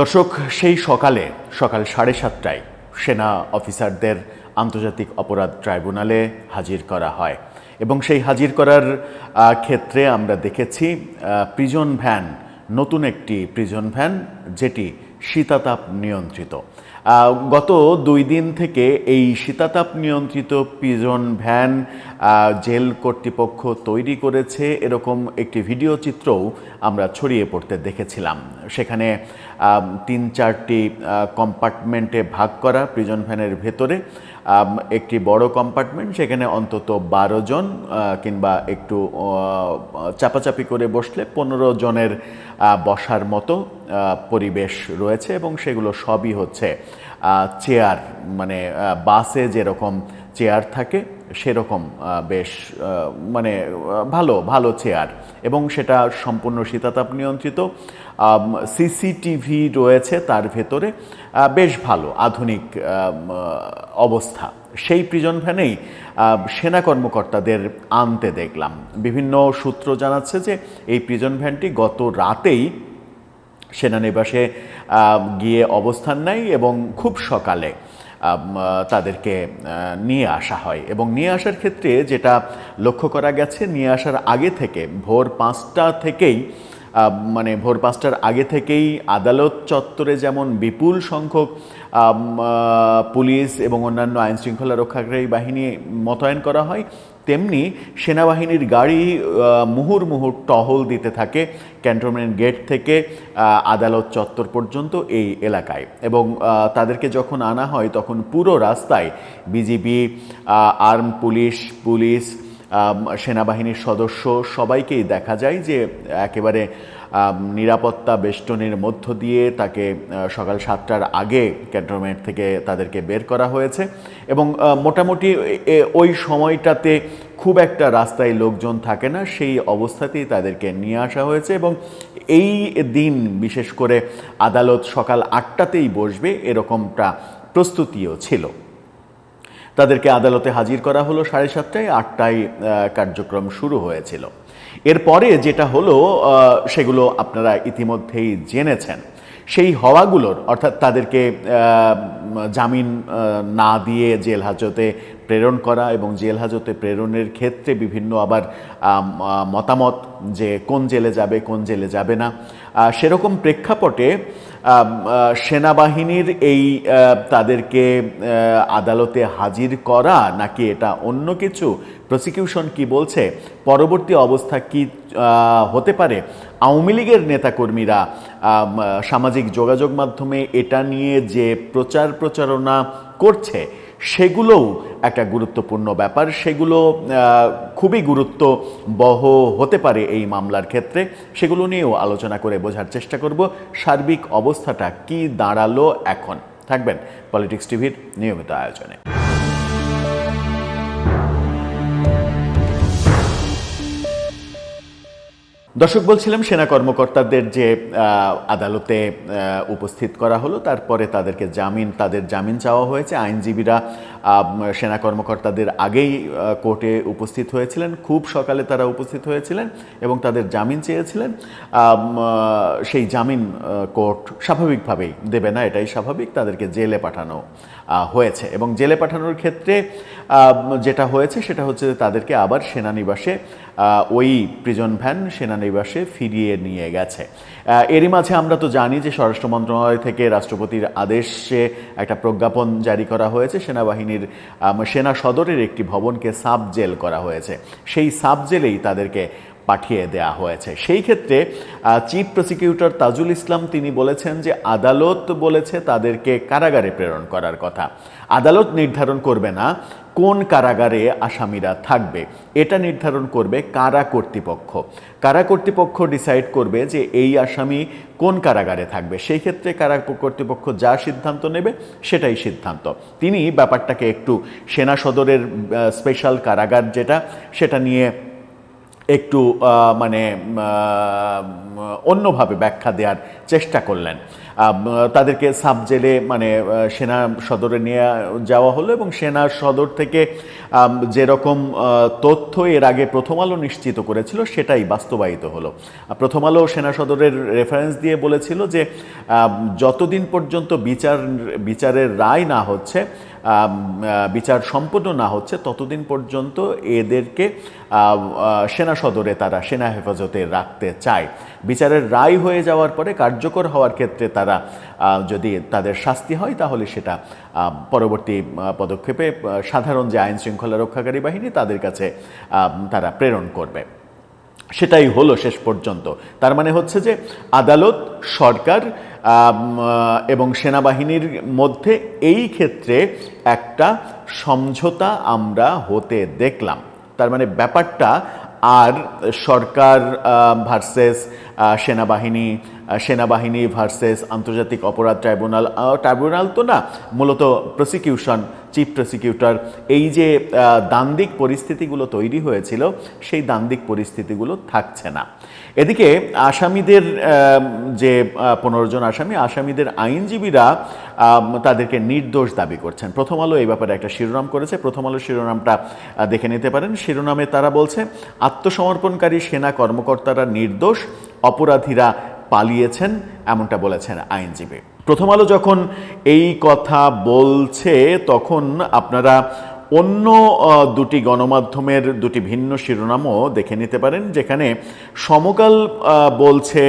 দর্শক, সেই সকালে, সকাল সাড়ে সাতটায় সেনা অফিসারদের আন্তর্জাতিক অপরাধ ট্রাইব্যুনালে হাজির করা হয়। এবং সেই হাজির করার ক্ষেত্রে আমরা দেখেছি প্রিজন ভ্যান নতুন একটি প্রিজন ভ্যান যেটি শীতাতাপ নিয়ন্ত্রিত। গত দুই দিন থেকে এই শীতাতাপ নিয়ন্ত্রিত প্রিজন ভ্যান জেল কর্তৃপক্ষ তৈরি করেছে এরকম একটি ভিডিও চিত্রও আমরা ছড়িয়ে পড়তে দেখেছিলাম। সেখানে তিন চারটি কম্পার্টমেন্টে ভাগ করা প্রিজন ভ্যানের ভেতরে একটি বড় কম্পার্টমেন্ট সেখানে অন্তত বারো জন কিংবা একটু চাপাচাপি করে বসলে পনেরো জনের বসার মতো পরিবেশ রয়েছে এবং সেগুলো সবই হচ্ছে চেয়ার মানে বাসে যেরকম চেয়ার থাকে সেরকম বেশ মানে ভালো ভালো চেয়ার এবং সেটা সম্পূর্ণ শীতাতাপ নিয়ন্ত্রিত। সিসিটিভি রয়েছে তার ভেতরে। বেশ ভালো, আধুনিক অবস্থা। সেই প্রিজন ভ্যানেই সেনা কর্মকর্তাদের আনতে দেখলাম। বিভিন্ন সূত্র জানাচ্ছে যে এই প্রিজন ভ্যানটি গত রাতেই সেনানিবাসে গিয়ে অবস্থান নেয় এবং খুব সকালে তাদেরকে নিয়ে আসা হয়। এবং নিয়ে আসার ক্ষেত্রে যেটা লক্ষ্য করা গেছে, নিয়ে আসার আগে থেকে, ভোর পাঁচটা থেকেই মানে ভোর পাঁচটার আগে থেকেই আদালত চত্বরে যেমন বিপুল সংখ্যক পুলিশ এবং অন্যান্য আইনশৃঙ্খলা রক্ষাকারী বাহিনী মোতায়েন করা হয় তেমনি সেনাবাহিনীর গাড়ি মুহুর মুহুর টহল দিতে থাকে ক্যান্টনমেন্ট গেট থেকে আদালত চত্বর পর্যন্ত এই এলাকায়। এবং তাদেরকে যখন আনা হয় তখন পুরো রাস্তায় বিজিবি আর্ম পুলিশ পুলিশ সেনাবাহিনীর সদস্য সবাইকেই দেখা যায় যে একেবারে নিরাপত্তা বেষ্টনের মধ্য দিয়ে তাকে সকাল সাতটার আগে ক্যান্টনমেন্ট থেকে তাদেরকে বের করা হয়েছে এবং মোটামুটি ওই সময়টাতে খুব একটা রাস্তায় লোকজন থাকে না, সেই অবস্থাতেই তাদেরকে নিয়ে আসা হয়েছে এবং এই দিন বিশেষ করে আদালত সকাল আটটাতেই বসবে এরকমটা প্রস্তুতিও ছিল। তাদেরকে আদালতে হাজির করা হলো সাড়ে সাতটায়, আটটায় কার্যক্রম শুরু হয়েছিল। এরপরে যেটা হলো সেগুলো আপনারা ইতিমধ্যেই জেনেছেন। সেই হওয়াগুলোর, অর্থাৎ তাদেরকে জামিন না দিয়ে জেল হাজতে প্রেরণ করা এবং জেল হাজতে প্রেরণের ক্ষেত্রে বিভিন্ন আবার মতামত যে কোন জেলে যাবে, কোন জেলে যাবে না। সেরকম প্রেক্ষাপটে সেনাবাহিনীর এই তাদেরকে আদালতে হাজির করা নাকি এটা অন্য কিছু? প্রসিকিউশন কি বলছে? পরবর্তী অবস্থা কি হতে পারে? আওয়ামী লীগের নেতাকর্মীরা সামাজিক যোগাযোগ মাধ্যমে এটা নিয়ে যে প্রচার প্রচারণা করছে সেগুলোও একটা গুরুত্বপূর্ণ ব্যাপার। সেগুলো খুবই গুরুত্ব বহ হতে পারে এই মামলার ক্ষেত্রে। সেগুলো নিয়েও আলোচনা করে বোঝার চেষ্টা করব। সার্বিক অবস্থাটা কি দাঁড়াল এখন? থাকবেন পলিটিক্স টিভির নিয়মিত আয়োজনে। দর্শক, বলছিলাম সেনা কর্মকর্তাদের যে আদালতে উপস্থিত করা হলো, তারপরে তাদেরকে জামিন, তাদের জামিন চাওয়া হয়েছে। আইনজীবীরা সেনা কর্মকর্তাদের আগেই কোর্টে উপস্থিত হয়েছিলেন। খুব সকালে তারা উপস্থিত হয়েছিলেন এবং তাদের জামিন চেয়েছিলেন। সেই জামিন কোর্ট স্বাভাবিকভাবেই দেবে না, এটাই স্বাভাবিক। তাদেরকে জেলে পাঠানো হয়েছে। এবং জেলে পাঠানোর ক্ষেত্রে যেটা হয়েছে সেটা হচ্ছে তাদেরকে আবার সেনানিবাসে ওই প্রিজন ভ্যান সেনানিবাসে ফিরিয়ে নিয়ে গেছে। এরই মাঝে আমরা তো জানি যে স্বরাষ্ট্র মন্ত্রণালয় থেকে রাষ্ট্রপতির আদেশে একটা প্রজ্ঞাপন জারি করা হয়েছে। সেনাবাহিনীর সেনা সদরের একটি ভবনকে সাব জেল করা হয়েছে। সেই সাব জেলেই তাদেরকে পাঠিয়ে দেয়া হয়েছে। সেই ক্ষেত্রে চিফ প্রসিকিউটর তাজুল ইসলাম তিনি বলেছেন যে আদালত বলেছে তাদেরকে কারাগারে প্রেরণ করার কথা। আদালত নির্ধারণ করবে না কোন কারাগারে আসামিরা থাকবে। এটা নির্ধারণ করবে কারা কর্তৃপক্ষ। কারা কর্তৃপক্ষ ডিসাইড করবে যে এই আসামি কোন কারাগারে থাকবে। সেই ক্ষেত্রে কারা কর্তৃপক্ষ যা সিদ্ধান্ত নেবে সেটাই সিদ্ধান্ত। তিনি ব্যাপারটাকে একটু সেনা সদরের স্পেশাল কারাগার যেটা, সেটা নিয়ে একটু মানে অন্যভাবে ব্যাখ্যা দেওয়ার চেষ্টা করলেন। তাদেরকে সাব জেলে মানে সেনা সদরে নিয়ে যাওয়া হলো এবং সেনা সদর থেকে যেরকম তথ্য এর আগে প্রথম আলো নিশ্চিত করেছিল, সেটাই বাস্তবায়িত হলো। প্রথম আলো সেনা সদরের রেফারেন্স দিয়ে বলেছিল যে যতদিন পর্যন্ত বিচার, বিচারের রায় না হচ্ছে বিচার সম্পন্ন না হচ্ছে, ততদিন পর্যন্ত এদেরকে সেনা সদরে তারা সেনা হেফাজতে রাখতে চায়। বিচারের রায় হয়ে যাওয়ার পরে কার্যকর হওয়ার ক্ষেত্রে তারা যদি তাদের শাস্তি হয়, তাহলে সেটা পরবর্তী পদক্ষেপে সাধারণ যে আইন শৃঙ্খলা রক্ষাকারী বাহিনী, তাদের কাছে তারা প্রেরণ করবে। সেটাই হলো শেষ পর্যন্ত। তার মানে হচ্ছে যে, আদালত, সরকার এবং সেনাবাহিনীর মধ্যে এই ক্ষেত্রে একটা সমঝোতা আমরা হতে দেখলাম। তার মানে ব্যাপারটা আর সরকার ভার্সেস সেনাবাহিনী সেনাবাহিনী ভার্সেস আন্তর্জাতিক অপরাধ ট্রাইব্যুনাল ট্রাইব্যুনাল তো না, মূলত প্রসিকিউশন চিফ প্রসিকিউটর এই যে দান্দিক পরিস্থিতিগুলো তৈরি হয়েছিল, সেই দান্দিক পরিস্থিতিগুলো থাকছে না। এদিকে আসামিদের যে পনেরো জন আসামি, আসামিদের আইনজীবীরা তাদেরকে নির্দোষ দাবি করছেন। প্রথম আলো এই ব্যাপারে একটা শিরোনাম করেছে। প্রথম আলো শিরোনামটা দেখে নিতে পারেন। শিরোনামে তারা বলছে, আত্মসমর্পণকারী সেনা কর্মকর্তারা নির্দোষ অপরাধীরা পালিয়েছেন, এমনটা বলেছেন আইনজীবী। প্রথম আলো যখন এই কথা বলছে, তখন আপনারা অন্য দুটি গণমাধ্যমের দুটি ভিন্ন শিরোনামও দেখে নিতে পারেন, যেখানে সমকাল বলছে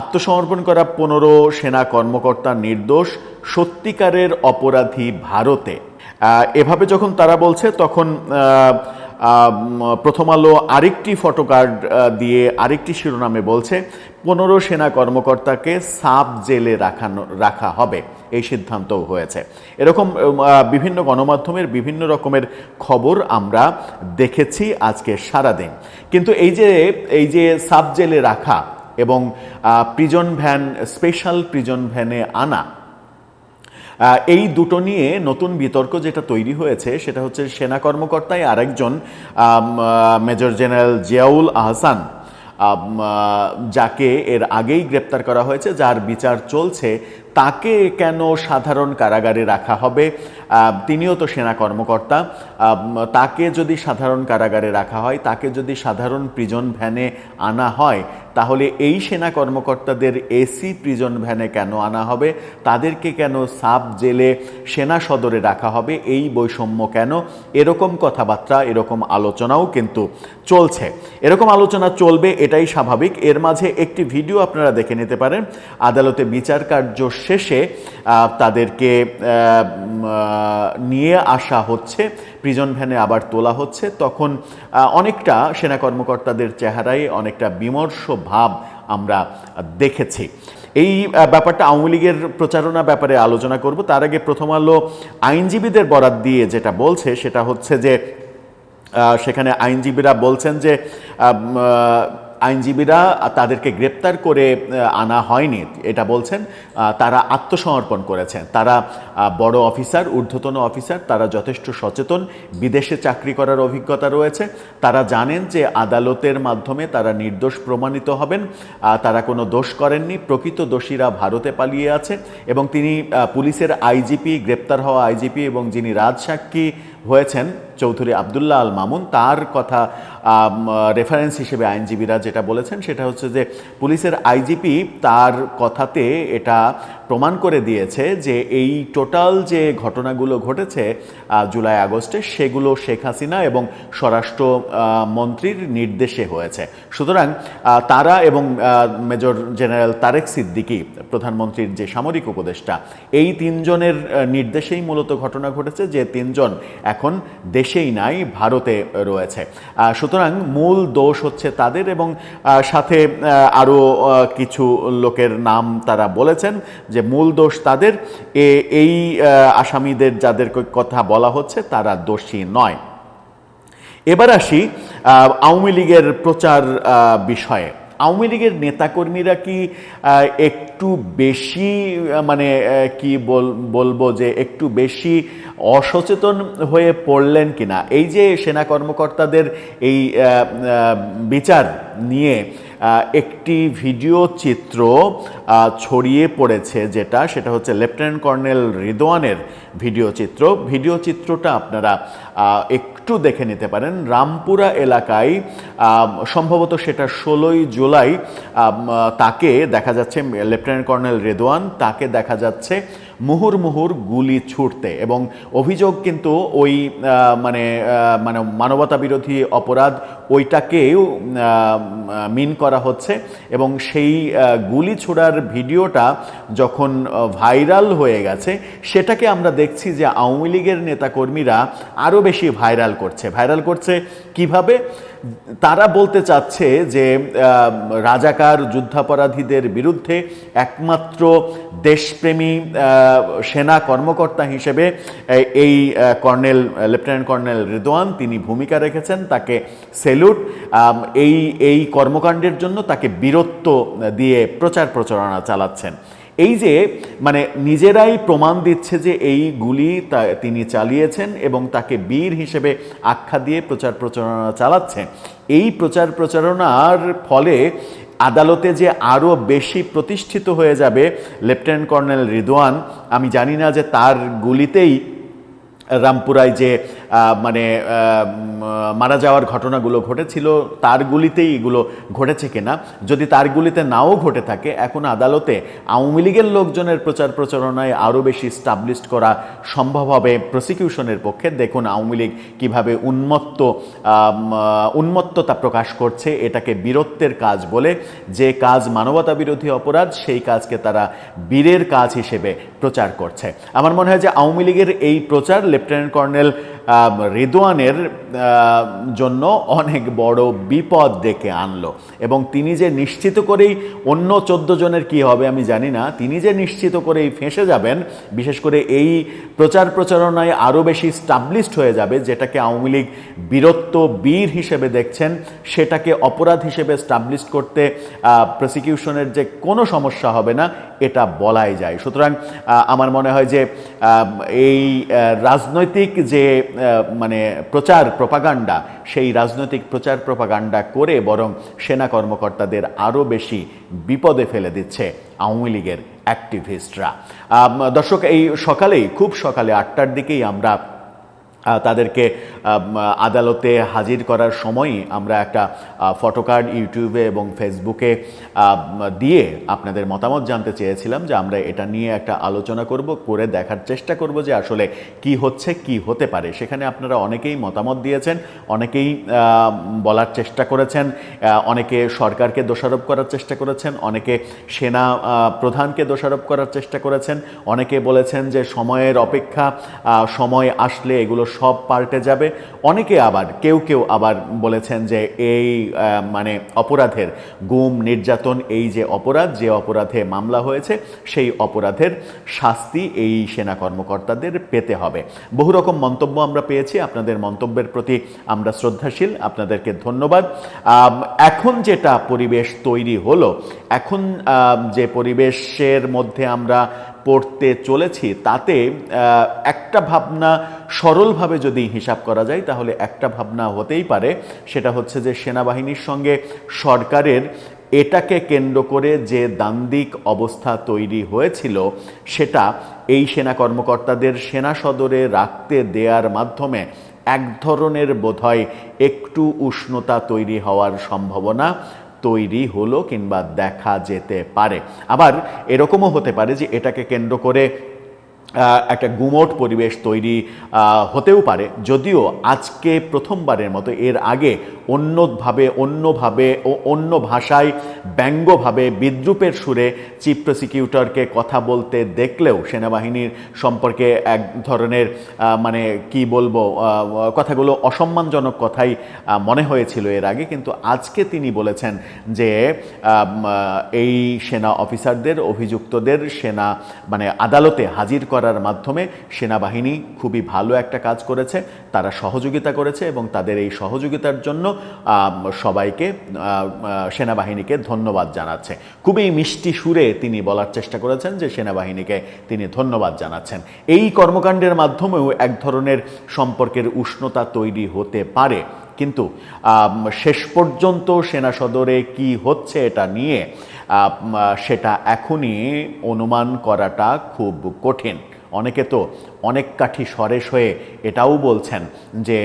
আত্মসমর্পণ করা পনেরো সেনা কর্মকর্তা নির্দোষ, সত্যিকারের অপরাধী ভারতে। এভাবে যখন তারা বলছে, তখন প্রথম আলো আরেকটি ফটোকার্ড দিয়ে আরেকটি শিরোনামে বলছে, পনেরো সেনা কর্মকর্তাকে সাব জেলে রাখানো, রাখা হবে। এই সিদ্ধান্তও হয়েছে। এরকম বিভিন্ন গণমাধ্যমের বিভিন্ন রকমের খবর আমরা দেখেছি আজকে সারাদিন। কিন্তু এই যে এই যে সাব জেলে রাখা এবং প্রিজন ভ্যান স্পেশাল প্রিজন ভ্যানে আনা এই দুটো নিয়ে নতুন বিতর্ক যেটা তৈরি হয়েছে, সেটা হচ্ছে সেনা কর্মকর্তায় আরেকজন মেজর জেনারেল জিয়াউল আহসান যাকে এর আগেই গ্রেপ্তার করা হয়েছে, যার বিচার চলছে তাকে কেন সাধারণ কারাগারে রাখা হবে? তিনিও তো সেনা কর্মকর্তা। তাকে যদি সাধারণ কারাগারে রাখা হয়, তাকে যদি সাধারণ প্রিজন ভ্যানে আনা হয়, তাহলে এই সেনা কর্মকর্তাদের এসি প্রিজন ভ্যানে কেন আনা হবে? তাদেরকে কেন সাব জেলে সেনা সদরে রাখা হবে? এই বৈষম্য কেন? এরকম কথাবার্তা, এরকম আলোচনাও কিন্তু চলছে। এরকম আলোচনা চলবে, এটাই স্বাভাবিক। এর মাঝে একটি ভিডিও আপনারা দেখে নিতে পারেন। আদালতে বিচার কার্য শেষে তাদেরকে নিয়ে আসা হচ্ছে প্রিজন ভ্যানে আবার তোলা হচ্ছে। তখন অনেকটা সেনা কর্মকর্তাদের চেহারায় অনেকটা বিমর্ষ ভাব আমরা দেখেছি। এই ব্যাপারটা আওয়ামী লীগের প্রচারণা ব্যাপারে আলোচনা করব। তার আগে প্রথম আলো আইনজীবীদের বরাত দিয়ে যেটা বলছে, সেটা হচ্ছে যে সেখানে আইনজীবীরা বলছেন যে আইনজীবীরা তাদেরকে গ্রেপ্তার করে আনা হয়নি, এটা বলছেন। তারা আত্মসমর্পণ করেছেন। তারা বড় অফিসার, ঊর্ধ্বতন অফিসার, তারা যথেষ্ট সচেতন, বিদেশে চাকরি করার অভিজ্ঞতা রয়েছে। তারা জানেন যে আদালতের মাধ্যমে তারা নির্দোষ প্রমাণিত হবেন তারা কোনো দোষ করেননি, প্রকৃত দোষীরা ভারতে পালিয়ে আছে এবং তিনি পুলিশের আইজিপি, গ্রেপ্তার হওয়া আইজিপি এবং যিনি রাজসাক্ষী হয়েছেন, চৌধুরী আবদুল্লাহ আল মামুন, তার কথা রেফারেন্স হিসেবে আইনজীবীরা যেটা বলেছেন সেটা হচ্ছে যে পুলিশের আইজিপি তার কথাতে এটা প্রমাণ করে দিয়েছে যে এই টোটাল যে ঘটনাগুলো ঘটেছে জুলাই আগস্টে সেগুলো শেখ হাসিনা এবং স্বরাষ্ট্র মন্ত্রীর নির্দেশে হয়েছে। সুতরাং তারা এবং মেজর জেনারেল তারেক সিদ্দিকী, প্রধানমন্ত্রীর যে সামরিক উপদেষ্টা, এই তিনজনের নির্দেশেই মূলত ঘটনা ঘটেছে যে তিনজন এখন দেশেই নাই, ভারতে রয়েছে। সুতরাং মূল দোষ হচ্ছে তাদের এবং সাথে আরও কিছু লোকের নাম তারা বলেছেন যে মূল দোষ তাদের এই আসামিদের যাদের কথা বলা হচ্ছে তারা দোষী নয়। এবার আসি আওয়ামী লীগের প্রচার বিষয়ে। আওয়ামী লীগের নেতাকর্মীরা কি একটু বেশি মানে কি বল- বলব যে একটু বেশি অসচেতন হয়ে পড়লেন কিনা? এই যে সেনা কর্মকর্তাদের এই বিচার নিয়ে একটি ভিডিও চিত্র ছড়িয়ে পড়েছে যেটা, সেটা হচ্ছে লেফটেন্যান্ট কর্নেল রিদোয়ানের ভিডিও চিত্র। ভিডিও চিত্রটা আপনারা একটু দেখে নিতে পারেন। রামপুরা এলাকায় সম্ভবত সেটা ষোলোই জুলাই তাকে দেখা যাচ্ছে, লেফটেন্যান্ট কর্নেল রেদওয়ান তাকে দেখা যাচ্ছে মুহুর মুহুর গুলি ছুটতে এবং অভিযোগ কিন্তু ওই মানে মানে মানবতা বিরোধী অপরাধ ওইটাকেও মিন করা হচ্ছে এবং সেই গুলি ছোড়ার ভিডিওটা যখন ভাইরাল হয়ে গেছে, সেটাকে আমরা দেখছি যে আওয়ামী লীগের নেতাকর্মীরা আরও বেশি ভাইরাল করছে। ভাইরাল করছে কীভাবে? তারা বলতে চাচ্ছে যে রাজাকার, যুদ্ধাপরাধীদের বিরুদ্ধে একমাত্র দেশপ্রেমী সেনা কর্মকর্তা হিসেবে এই- কর্নেল, লেফটেন্যান্ট কর্নেল রিদওয়ান তিনি ভূমিকা রেখেছেন, তাকে সেলুট এই এই কর্মকাণ্ডের জন্য তাকে বীরত্ব দিয়ে প্রচার প্রচারণা চালাচ্ছেন। এই যে মানে নিজেরাই প্রমাণ দিচ্ছে যে এই গুলি তিনি চালিয়েছেন এবং তাকে বীর হিসেবে আখ্যা দিয়ে প্রচার প্রচারণা চালাচ্ছেন। এই প্রচার প্রচারণার ফলে আদালতে যে আরও বেশি প্রতিষ্ঠিত হয়ে যাবে লেফটেন্যান্ট কর্নেল রিদওয়ান আমি জানি না যে তার গুলিতেই রামপুরায় যে মানে মারা যাওয়ার ঘটনাগুলো ঘটেছিল, তার গুলিতেই এগুলো ঘটেছে কিনা? যদি তার গুলিতে নাও ঘটে থাকে, এখন আদালতে আওয়ামী লীগের লোকজনের প্রচার প্রচারণায় আরও বেশি স্টাবলিশড করা সম্ভব হবে প্রসিকিউশনের পক্ষে। দেখুন আওয়ামী লীগ কীভাবে উন্মত্ত উন্মত্ততা প্রকাশ করছে, এটাকে বীরত্বের কাজ বলে। যে কাজ মানবতা বিরোধী অপরাধ, সেই কাজকে তারা বীরের কাজ হিসেবে প্রচার করছে। আমার মনে হয় যে আওয়ামী লীগের এই প্রচার, লেফটেন্যান্ট কর্নেল আহ, জন্য অনেক বড় বিপদ ডেকে আনলো। এবং তিনি যে নিশ্চিত করেই অন্য চোদ্দ জনের কি হবে আমি জানি না তিনি যে নিশ্চিত করেই ফেঁসে যাবেন বিশেষ করে এই প্রচার প্রচারণায় আরও বেশি স্টাবলিশড হয়ে যাবে যেটাকে আওয়ামী লীগ বীরত্ব বীর হিসেবে দেখছেন সেটাকে অপরাধ হিসেবে স্টাবলিশ করতে প্রসিকিউশনের যে কোনো সমস্যা হবে না এটা বলাই যায়। সুতরাং আমার মনে হয় যে এই রাজনৈতিক যে মানে প্রচার প্রপাগান্ডা, সেই রাজনৈতিক প্রচার প্রপাগান্ডা করে বরং সেনা কর্মকর্তাদের আরও বেশি বিপদে ফেলে দিচ্ছে আওয়ামী লীগের অ্যাক্টিভিস্টরা দর্শক, এই সকালেই, খুব সকালে আটটার দিকেই আমরা তাদেরকে আদালতে হাজির করার সময়ই আমরা একটা ফটোকার্ড ইউটিউবে এবং ফেসবুকে দিয়ে আপনাদের মতামত জানতে চেয়েছিলাম যে আমরা এটা নিয়ে একটা আলোচনা করব, করে দেখার চেষ্টা করব যে আসলে কি হচ্ছে, কি হতে পারে। সেখানে আপনারা অনেকেই মতামত দিয়েছেন, অনেকেই বলার চেষ্টা করেছেন অনেকে সরকারকে দোষারোপ করার চেষ্টা করেছেন, অনেকে সেনা প্রধানকে দোষারোপ করার চেষ্টা করেছেন, অনেকে বলেছেন যে সময়ের অপেক্ষা সময় আসলে এগুলো সব পাল্টে যাবে। অনেকে আবার, কেউ কেউ আবার বলেছেন যে এই মানে অপরাধের গুম, নির্যাতন, এই যে অপরাধ, যে অপরাধে মামলা হয়েছে, সেই অপরাধের শাস্তি এই সেনা কর্মকর্তাদের পেতে হবে। বহু রকম মন্তব্য আমরা পেয়েছি। আপনাদের মন্তব্যের প্রতি আমরা শ্রদ্ধাশীল। আপনাদেরকে ধন্যবাদ। এখন যেটা পরিবেশ তৈরি হলো এখন যে পরিবেশের মধ্যে আমরা পড়তে চলেছি, তাতে একটা ভাবনা সরলভাবে যদি হিসাব করা যায়, তাহলে একটা ভাবনা হতেই পারে। সেটা হচ্ছে যে সেনাবাহিনীর সঙ্গে সরকারের এটাকে কেন্দ্র করে যে দান্দিক অবস্থা তৈরি হয়েছিল, সেটা এই সেনা কর্মকর্তাদের সেনা সদরে রাখতে দেয়ার মাধ্যমে এক ধরনের বোধহয় একটু উষ্ণতা তৈরি হওয়ার সম্ভাবনা তৈরি হলো কিংবা দেখা যেতে পারে। আবার এরকমও হতে পারে যে এটাকে কেন্দ্র করে একটা গুমোট পরিবেশ তৈরি হতেও পারে। যদিও আজকে প্রথমবারের মতো এর আগে অন্যভাবে অন্যভাবে ও অন্য ভাষায় ব্যঙ্গভাবে বিদ্রুপের সুরে চিফ প্রসিকিউটরকে কথা বলতে দেখলেও সেনাবাহিনীর সম্পর্কে এক ধরনের মানে কি বলব কথাগুলো অসম্মানজনক কথাই মনে হয়েছিল এর আগে। কিন্তু আজকে তিনি বলেছেন যে এই সেনা অফিসারদের, অভিযুক্তদের সেনা মানে আদালতে হাজির করার মাধ্যমে সেনাবাহিনী খুবই ভালো একটা কাজ করেছে, তারা সহযোগিতা করেছে এবং তাদের এই সহযোগিতার জন্য সবাইকে সেনাবাহিনীকে ধন্যবাদ জানাচ্ছে। খুবই মিষ্টি সুরে তিনি বলার চেষ্টা করেছেন যে সেনাবাহিনীকে তিনি ধন্যবাদ জানাচ্ছেন। এই কর্মকাণ্ডের মাধ্যমেও এক ধরনের সম্পর্কের উষ্ণতা তৈরি হতে পারে। কিন্তু শেষ পর্যন্ত সেনা সদরে কি হচ্ছে এটা নিয়ে সেটা এখনই অনুমান করাটা খুব কঠিন। অনেকে তো অনেক কাঠি সরেস হয়ে এটাও বলছেন যে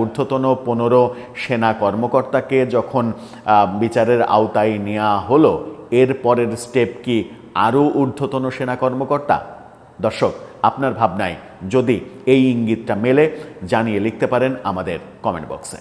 ঊর্ধ্বতন পনেরো সেনা কর্মকর্তাকে যখন বিচারের আওতায় নেওয়া হলো, এর পরের স্টেপ কি আরও ঊর্ধ্বতন সেনা কর্মকর্তা? দর্শক, আপনার ভাবনায় যদি এই ইঙ্গিতটা মেলে, জানিয়ে লিখতে পারেন আমাদের কমেন্ট বক্সে